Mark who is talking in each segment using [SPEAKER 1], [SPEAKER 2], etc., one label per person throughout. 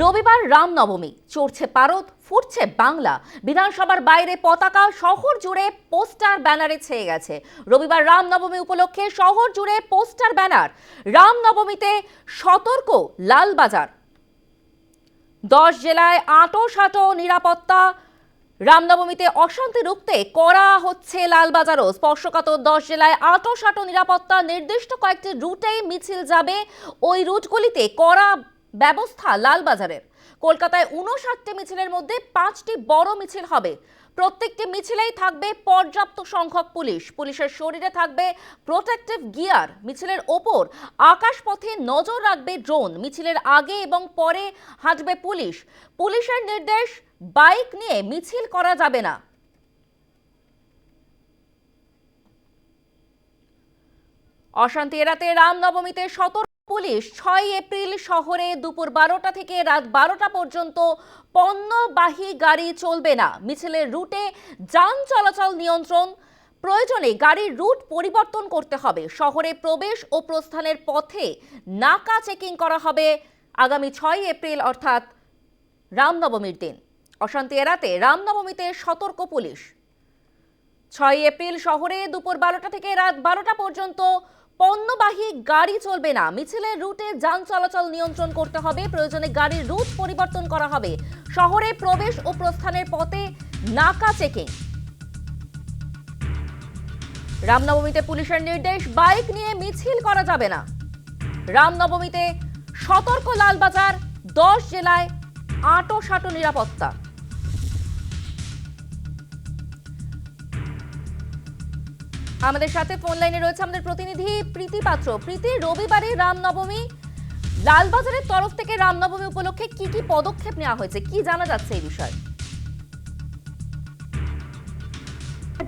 [SPEAKER 1] রবিবার রামনবমী। চড়ছে পারদ, ফুটছে বাংলা। বিধানসভার বাইরে পতাকা শহর জুড়ে পোস্টার ব্যানারে ছেয়ে গেছে। রবিবার রামনবমী উপলক্ষে শহর জুড়ে পোস্টার ব্যানার। রামনবমীতে সতর্ক লালবাজার। দশ জেলায় আটো সাটো নিরাপত্তা। রামনবমীতে অশান্তি রুখতে করা হচ্ছে লালবাজারও। স্পর্শকাতর দশ জেলায় আটো সাটো নিরাপত্তা নির্দিষ্ট কয়েকটি রুটেই মিছিল যাবে। ওই রুটগুলিতে করা ব্যবস্থা লালবাজারের। কলকাতায় উনষাটটি মিছিলের মধ্যে পাঁচটি বড় মিছিল হবে। প্রত্যেকটি মিছিলেই থাকবে পর্যাপ্ত সংখ্যক পুলিশ। পুলিশের শরীরে থাকবে প্রোটেক্টিভ গিয়ার। মিছিলের ওপর আকাশপথে নজর রাখবে ড্রোন। মিছিলের আগে এবং পরে হাঁটবে পুলিশ। পুলিশের নির্দেশ, বাইক নিয়ে মিছিল করা যাবে না। অশান্তি এড়াতে রামনবমীতে সতর্ক পুলিশ ছয় এপ্রিল শহরে দুপুর বারোটা থেকে রাত বারোটা পর্যন্ত পণ্যবাহী গাড়ি চলবে না। মিছিলের রুটে যান চলাচল নিয়ন্ত্রণ, প্রয়োজনে গাড়ির রুট পরিবর্তন করতে হবে। শহরে প্রবেশ ও প্রস্থানের পথে নাকা চেকিং করা হবে আগামী ছয় এপ্রিল, অর্থাৎ রামনবমীর দিন। অশান্তি এড়াতে রামনবমীতে সতর্ক পুলিশ। ছয় এপ্রিল শহরে দুপুর বারোটা থেকে রাত বারোটা পর্যন্ত পণ্যবাহী গাড়ি চলবে না। মিছিলের রুটে যান চলাচল নিয়ন্ত্রণ করতে হবে। প্রয়োজনে গাড়ির রুট পরিবর্তন করা হবে। শহরে প্রবেশ ও প্রস্থানের পথে নাকা চেকিং। রামনবমীতে পুলিশের নির্দেশ, বাইক নিয়ে মিছিল করা যাবে না। রামনবমীতে সতর্ক লালবাজার, দশ জেলায় আটো সাটো নিরাপত্তা। আমাদের সাথে ফোন লাইনে রয়েছে আমাদের প্রতিনিধি প্রীতি পাত্র। প্রীতি, রবিবারে রামনবমী, লালবাজারের তরফ থেকে রামনবমী উপলক্ষে কি কি পদক্ষেপ নেওয়া হয়েছে? কি জানা যাচ্ছে এই বিষয়ে?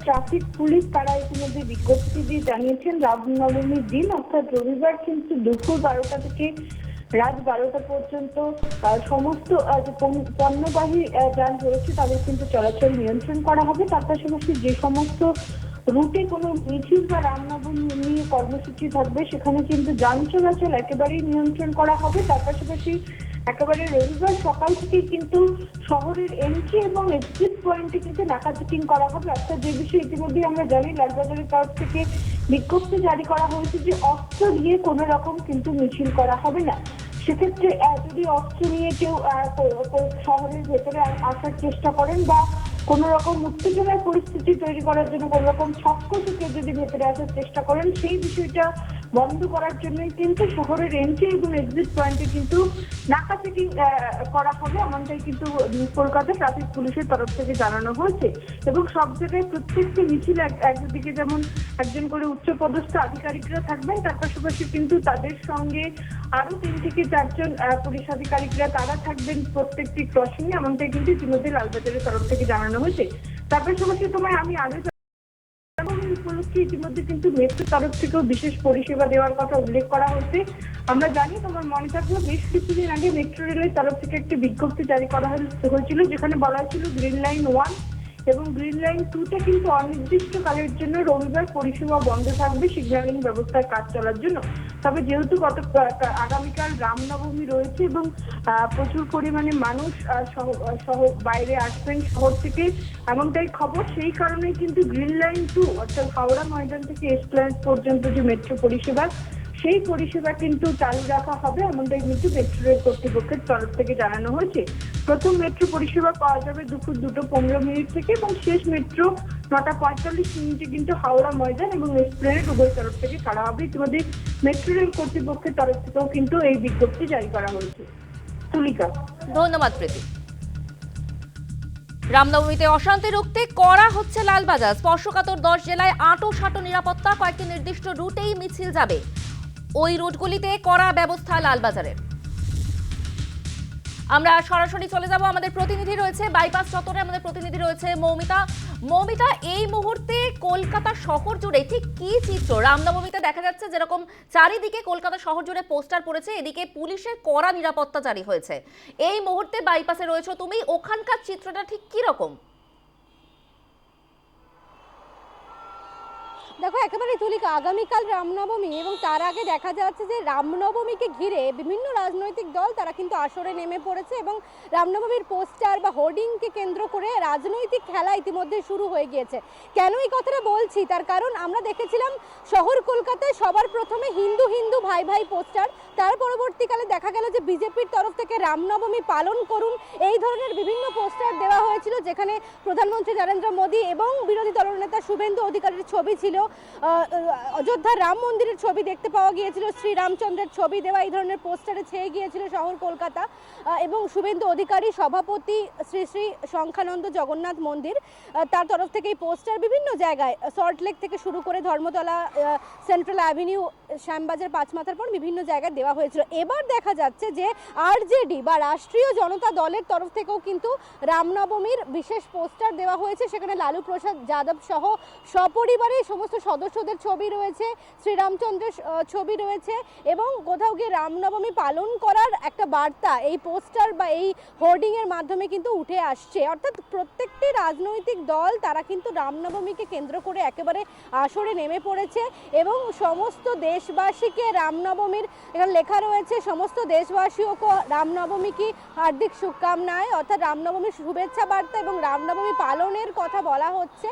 [SPEAKER 2] ট্রাফিক পুলিশ তারা ইতিমধ্যে বিজ্ঞপ্তি দিয়ে জানিয়েছেন, রামনবমীর দিন, অর্থাৎ রবিবার কিন্তু দুপুর বারোটা থেকে রাত বারোটা পর্যন্ত সমস্ত পণ্যবাহী যান রয়েছে, তাদের কিন্তু চলাচল নিয়ন্ত্রণ করা হবে। তার পাশাপাশি যে সমস্ত রুটে কোনো মিছিল বা রামনবমী নিয়ে কর্মসূচি থাকবে, সেখানে কিন্তু যান চলাচল একেবারেই নিয়ন্ত্রণ করা হবে। তার পাশাপাশি একেবারে রবিবার সকাল থেকে কিন্তু শহরের এন্ট্রি এবং এক্সিট পয়েন্টে কিন্তু নাকা চেকিং করা হবে। অর্থাৎ যে বিষয়ে ইতিমধ্যে আমরা জানি, লালবাজারের তরফ থেকে বিজ্ঞপ্তি জারি করা হয়েছে যে অস্ত্র দিয়ে কোনো রকম কিন্তু মিছিল করা হবে না। সেক্ষেত্রে যদি অস্ত্র নিয়ে কেউ শহরের ভেতরে আসার চেষ্টা করেন বা কোনো রকম উত্তেজনার পরিস্থিতি তৈরি করার জন্য কোন রকম ছক্কতে কেউ যদি ভেতরে আসার চেষ্টা করেন, সেই বিষয়টা বন্ধ করার জন্যই কিন্তু শহরের এন্ট্রি এবং এক্সিট পয়েন্টে কিন্তু নাকা চেকিং করা হবে এমনটাই কিন্তু কলকাতা ট্রাফিক পুলিশের তরফ থেকে জানানো হয়েছে। এবং সব জায়গায় প্রত্যেকটি মিছিল এক- একদিকে যেমন একজন করে উচ্চপদস্থ আধিকারিকরা থাকবেন, তার পাশাপাশি কিন্তু তাদের সঙ্গে আরও তিন থেকে চারজন পুলিশ আধিকারিকরা তারা থাকবেন প্রত্যেকটি ক্রসিং এমনটাই কিন্তু ইতিমধ্যে লালবাজারের তরফ থেকে জানানো হয়েছে। তার পাশাপাশি তোমায় আমি আরও উপলক্ষে ইতিমধ্যে কিন্তু মেট্রোর তরফ থেকেও বিশেষ পরিষেবা দেওয়ার কথা উল্লেখ করা হচ্ছে আমরা জানি তোমার মনে থাকল বেশ কিছুদিন আগে মেট্রো রেলের তরফ থেকে একটি বিজ্ঞপ্তি জারি করা হয়েছিল, যেখানে বলা হয়েছিল গ্রিন লাইন ওয়ান এবং গ্রিন লাইন টুতে কিন্তু অনির্দিষ্ট অনির্দিষ্টকালের জন্য রবিবার পরিষেবা বন্ধ থাকবে সিগন্যালিং ব্যবস্থার কাজ চলার জন্য। তবে যেহেতু গত, আগামীকাল রামনবমী রয়েছে এবং প্রচুর পরিমাণে মানুষ সহ- বাইরে আসবেন শহর থেকে, এমনটাই খবর। সেই কারণেই কিন্তু গ্রিন লাইন টু, অর্থাৎ হাওড়া ময়দান থেকে এসপ্ল্যানেড পর্যন্ত যে মেট্রো পরিষেবা সেই পরিষেবা কিন্তু চালু রাখা হবে, এমনটাই কিন্তু মেট্রো রেল কর্তৃপক্ষের তরফ থেকে জানানো হয়েছে। প্রথম মেট্রো পরিষেবা পাওয়া যাবে দুপুর দুটো পনেরো মিনিট থেকে এবং শেষ মেট্রো নটা পঁয়তাল্লিশ মিনিটে কিন্তু হাওড়া ময়দান এবং এসপ্ল্যানেড উভয় তরফ থেকে ছাড়া হবে। ইতিমধ্যে মেট্রো রেল কর্তৃপক্ষের তরফ থেকেও কিন্তু এই বিজ্ঞপ্তি জারি করা হয়েছে। তুলিকা।
[SPEAKER 1] ধন্যবাদ, প্রীতি। রামনবমীতে অশান্তি রুখতে করা হচ্ছে লালবাজার। স্পর্শকাতর দশ জেলায় আটো সাটো নিরাপত্তা, কয়েকটি নির্দিষ্ট রুটেই মিছিল যাবে। ওই রুটগুলিতে করা ব্যবস্থা লালবাজারের। আমরা সরাসরি চলে যাব, আমাদের প্রতিনিধি রয়েছে বাইপাস চত্বরে আমাদের প্রতিনিধি রয়েছে মৌমিতা। মৌমিতা, এই মুহূর্তে কলকাতা শহর জুড়ে ঠিক কি চিত্র? রামনবমীতে দেখা যাচ্ছে যেরকম চারিদিকে কলকাতা শহর জুড়ে পোস্টার পড়েছে, এদিকে পুলিশের কড়া নিরাপত্তা জারি হয়েছে। এই মুহূর্তে বাইপাসে রয়েছে তুমি, ওখানকার চিত্রটা ঠিক কি রকম
[SPEAKER 3] দেখো একেবারে তুলিকা আগামীকাল রামনবমী এবং তার আগে দেখা যাচ্ছে যে রামনবমীকে ঘিরে বিভিন্ন রাজনৈতিক দল তারা কিন্তু আসরে নেমে পড়েছে এবং রামনবমীর পোস্টার বা হোর্ডিংকে কেন্দ্র করে রাজনৈতিক খেলা ইতিমধ্যে শুরু হয়ে গিয়েছে। কেন এই কথাটা বলছি? তার কারণ আমরা দেখেছিলাম শহর কলকাতায় সবার প্রথমে হিন্দু হিন্দু ভাই ভাই পোস্টার, তার পরবর্তীকালে দেখা গেল যে বিজেপির তরফ থেকে রামনবমী পালন করুন, এই ধরনের বিভিন্ন পোস্টার দেওয়া হয়েছিল যেখানে প্রধানমন্ত্রী নরেন্দ্র মোদী এবং বিরোধী দলনেতা শুভেন্দু অধিকারীর ছবি ছিল। অযোধ্যার রাম মন্দিরের ছবি দেখতে পাওয়া গিয়েছিল শ্রীরামচন্দ্রের ছবি দেওয়া, এই ধরনের পোস্টারে ছেয়ে গিয়েছিল শহর কলকাতা। এবং শুভেন্দু অধিকারী, সভাপতি শ্রী শ্রী সংখ্যানন্দ জগন্নাথ মন্দির তার তরফ থেকে এই পোস্টার বিভিন্ন জায়গায় সল্টলেক থেকে শুরু করে ধর্মতলা সেন্ট্রাল অ্যাভিনিউ, শ্যামবাজার পাঁচ পাঁচমাথার পর বিভিন্ন জায়গায় দেওয়া হয়েছিল। এবার দেখা যাচ্ছে যে আরজেডি বা রাষ্ট্রীয় জনতা দলের তরফ থেকেও কিন্তু রামনবমীর বিশেষ পোস্টার দেওয়া হয়েছে। সেখানে লালু প্রসাদ যাদব সহ সপরিবারে সমস্ত সদস্যদের ছবি রয়েছে, শ্রীরামচন্দ্রের ছবি রয়েছে এবং কোথাও গিয়ে রামনবমী পালন করার একটা বার্তা এই পোস্টার বা এই হোর্ডিংয়ের মাধ্যমে কিন্তু উঠে আসছে। অর্থাৎ প্রত্যেকটি রাজনৈতিক দল তারা কিন্তু রামনবমীকে কেন্দ্র করে একেবারে আসরে নেমে পড়েছে এবং সমস্ত দেশবাসীকে রামনবমীর এখানে লেখা রয়েছে, সমস্ত দেশবাসীও রামনবমী কি হার্দিক শুভকামনায়, অর্থাৎ রামনবমীর শুভেচ্ছা বার্তা এবং রামনবমী পালনের কথা বলা হচ্ছে।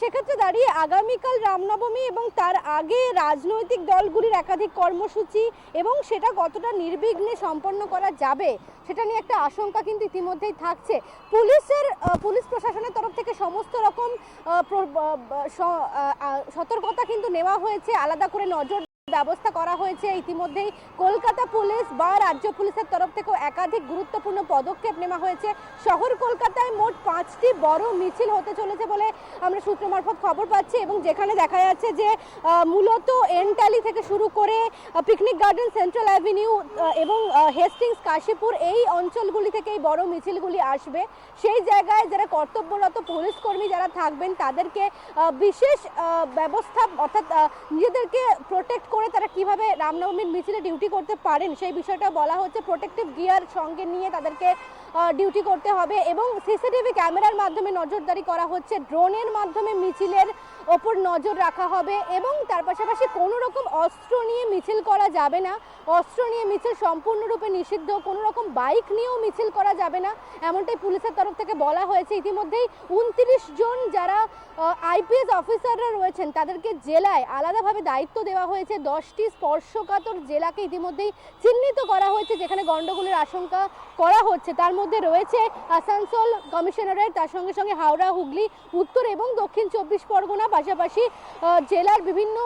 [SPEAKER 3] সেক্ষেত্রে দাঁড়িয়ে আগামীকাল রামনবমী এবং তার আগে রাজনৈতিক দলগুলির একাধিক কর্মসূচি এবং সেটা কতটা নির্বিঘ্নে সম্পন্ন করা যাবে, সেটা নিয়ে একটা আশঙ্কা কিন্তু ইতিমধ্যেই থাকছে। পুলিশের পুলিশ প্রশাসনের তরফ থেকে সমস্ত রকম সতর্কতা কিন্তু নেওয়া হয়েছে। আলাদা করে নজর ব্যবস্থা করা হয়েছে ইতিমধ্যেই। কলকাতা পুলিশ বা রাজ্য পুলিশের তরফ থেকেও একাধিক গুরুত্বপূর্ণ পদক্ষেপ নেওয়া হয়েছে। শহর কলকাতায় মোট পাঁচটি বড় মিছিল হতে চলেছে বলে আমরা সূত্র মারফত খবর পাচ্ছি এবং যেখানে দেখা যাচ্ছে যে মূলত এনটালি থেকে শুরু করে পিকনিক গার্ডেন, সেন্ট্রাল অ্যাভিনিউ এবং হেস্টিংস, কাশীপুর এই অঞ্চলগুলি থেকে এই বড় মিছিলগুলি আসবে। সেই জায়গায় যারা কর্তব্যরত পুলিশ কর্মী যারা থাকবেন তাদেরকে বিশেষ ব্যবস্থা অর্থাৎ নিজেদেরকে প্রোটেক্ট করে তারা কীভাবে রামনবমীর মিছিলে ডিউটি করতে পারেন, সেই বিষয়টা বলা হচ্ছে প্রোটেক্টিভ গিয়ার সঙ্গে নিয়ে তাদেরকে ডিউটি করতে হবে এবং সিসিটিভি ক্যামেরার মাধ্যমে নজরদারি করা হচ্ছে। ড্রোনের মাধ্যমে মিছিলের ওপর নজর রাখা হবে এবং তার পাশাপাশি কোনো রকম অস্ত্র নিয়ে মিছিল করা যাবে না। অস্ত্র নিয়ে মিছিল সম্পূর্ণরূপে নিষিদ্ধ, কোনো রকম বাইক নিয়েও মিছিল করা যাবে না, এমনটাই পুলিশের তরফ থেকে বলা হয়েছে। ইতিমধ্যেই উনত্রিশ জন যারা আইপিএস অফিসাররা রয়েছেন, তাদেরকে জেলায় আলাদাভাবে দায়িত্ব দেওয়া হয়েছে। দশটি স্পর্শকাতর জেলাকে ইতিমধ্যেই চিহ্নিত করা হয়েছে, যেখানে গণ্ডগোলের আশঙ্কা করা হচ্ছে। তার মধ্যে রয়েছে আসানসোল কমিশনারের তার সঙ্গে সঙ্গে হাওড়া, হুগলি, উত্তর এবং দক্ষিণ চব্বিশ পরগনা পাশাপাশি জেলার বিভিন্ন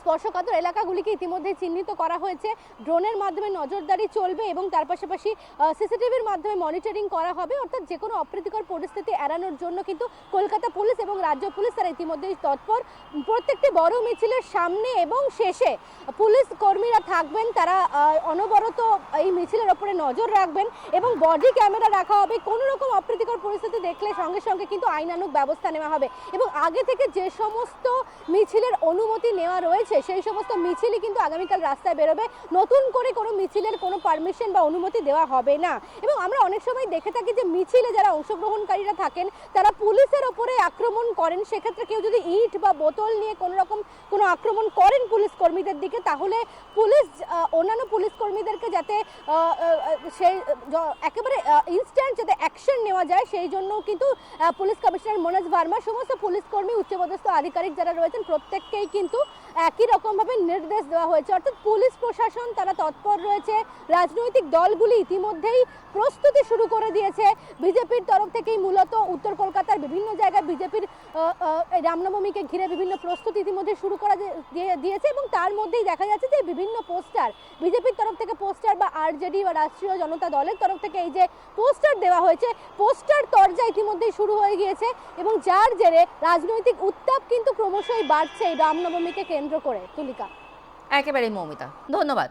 [SPEAKER 3] স্পর্শকাতর এলাকাগুলিকে ইতিমধ্যে চিহ্নিত করা হয়েছে। ড্রোনের মাধ্যমে নজরদারি চলবে এবং তার পাশাপাশি সিসিটিভির মাধ্যমে মনিটরিং করা হবে। অর্থাৎ যে কোনো অপ্রীতিকর পরিস্থিতি এড়ানোর জন্য কিন্তু কলকাতা পুলিশ এবং রাজ্য পুলিশ তারা ইতিমধ্যেই তৎপর। প্রত্যেকটি বড় মিছিলের সামনে এবং শেষে পুলিশ কর্মীরা থাকবেন। তারা অনবরত এই মিছিলের ওপরে নজর রাখবেন এবং বডি ক্যামেরা রাখা হবে। কোনো রকম অপ্রীতিকর পরিস্থিতি দেখলে সঙ্গে সঙ্গে কিন্তু আইনানুগ ব্যবস্থা নেওয়া হবে। এবং আগে থেকে যে সমস্ত মিছিলের অনুমতি নেওয়া রয়েছে, সেই সমস্ত মিছিলই কিন্তু আগামীকাল রাস্তায় বেরোবে। নতুন করে কোনো মিছিলের কোনো পারমিশন বা অনুমতি দেওয়া হবে না। এবং আমরা অনেক সময় দেখে থাকি যে মিছিলে যারা অংশগ্রহণকারীরা থাকেন, তারা পুলিশের ওপরে আক্রমণ করেন। সেক্ষেত্রে কেউ যদি ইট বা বোতল নিয়ে কোনো রকম কোনো আক্রমণ করেন পুলিশ কর্মীদের দিকে, তাহলে পুলিশ অন্যান্য পুলিশ কর্মীদেরকে যাতে সেই একেবারে ইনস্ট্যান্ট যাতে অ্যাকশন নেওয়া যায়, সেই জন্য কিন্তু পুলিশ কমিশনার মনোজ ভার্মা, সমস্ত পুলিশ কর্মী, উচ্চপদস্থ আধিকারিক যারা রয়েছেন, প্রত্যেককেই কিন্তু একই রকমভাবে নির্দেশ দেওয়া হয়েছে। অর্থাৎ পুলিশ প্রশাসন, তারা তৎপর রয়েছে। রাজনৈতিক দলগুলি ইতিমধ্যেই প্রস্তুতি শুরু করে দিয়েছে। বিজেপির তরফ থেকেই মূলত উত্তর কলকাতার বিভিন্ন জায়গায় বিজেপির রামনবমীকে ঘিরে বিভিন্ন প্রস্তুতি ইতিমধ্যে শুরু করা দিয়ে- দিয়ে- দিয়েছে এবং তার মধ্যেই দেখা যাচ্ছে যে বিভিন্ন পোস্টার, বিজেপির তরফ থেকে পোস্টার বা আরজেডি বা রাষ্ট্রীয় জনতা দলের তরফ থেকে এই যে পোস্টার দেওয়া হয়েছে, পোস্টার তরজা ইতিমধ্যেই শুরু হয়ে গিয়েছে এবং যার জেরে রাজনৈতিক উত্তাপ কিন্তু ক্রমশই বাড়ছে এই রামনবমীকে কেন্দ্র করে তুলিকা।
[SPEAKER 1] একেবারেই মৌমিতা ধন্যবাদ।